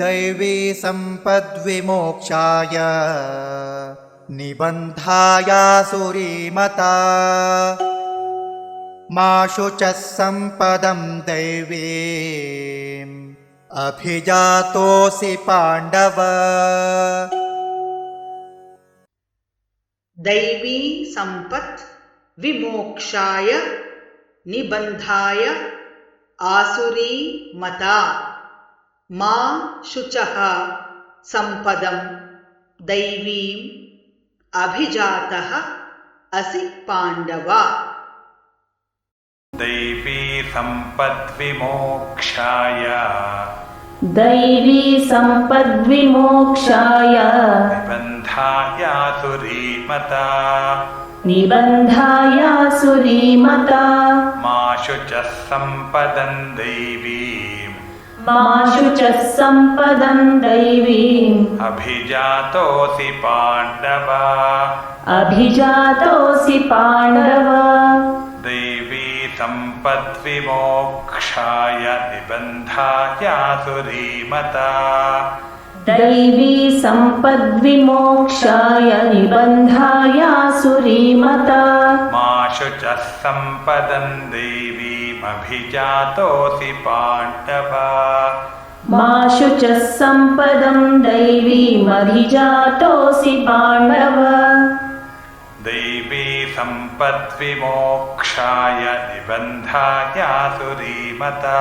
दैवी सम्पद्विमोक्षाय निबन्धायासुरीमता मा शुचः सम्पदं दैवीम् अभिजातोऽसि पाण्डव। दैवी सम्पत् विमोक्षाय निबन्धाय आसुरी मता मा शुचः सम्पदं दैवीम् अभिजातः असि पाण्डव। दैवी सम्पद्विमोक्षाय। दैवी सम्पद्विमोक्षाय। निबन्धायासुरीमता निबन्धायासुरीमता मा शुचः सम्पदन् दैवीम् मा शुचः सम्पदम् दैवीम् अभिजातोऽसि पाण्डव। अभिजातोऽसि पाण्डव। दैवी सम्पद्विमोक्षाय निबन्धायासुरीमता दैवी सम्पद्विमोक्षाय निबन्धायासुरीमता मा शुचः सम्पदन् दैवीमभिजातोऽसि पाण्डव। मा शुचः सम्पदम् दैवीमभिजातोऽसि पाण्डव। दैवी सम्पद्विमोक्षाय निबन्धायासुरीमता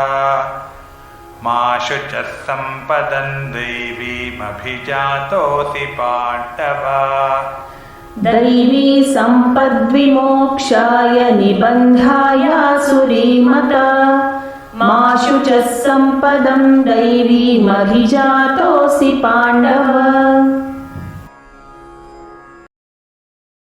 मा शुचः सम्पदन् दैवीमभिजातोऽसि पाण्डव। दैवी सम्पद्विमोक्षाय निबन्धायासुरीमता मा शुचः सम्पदम् दैवीमभिजातोऽसि पाण्डव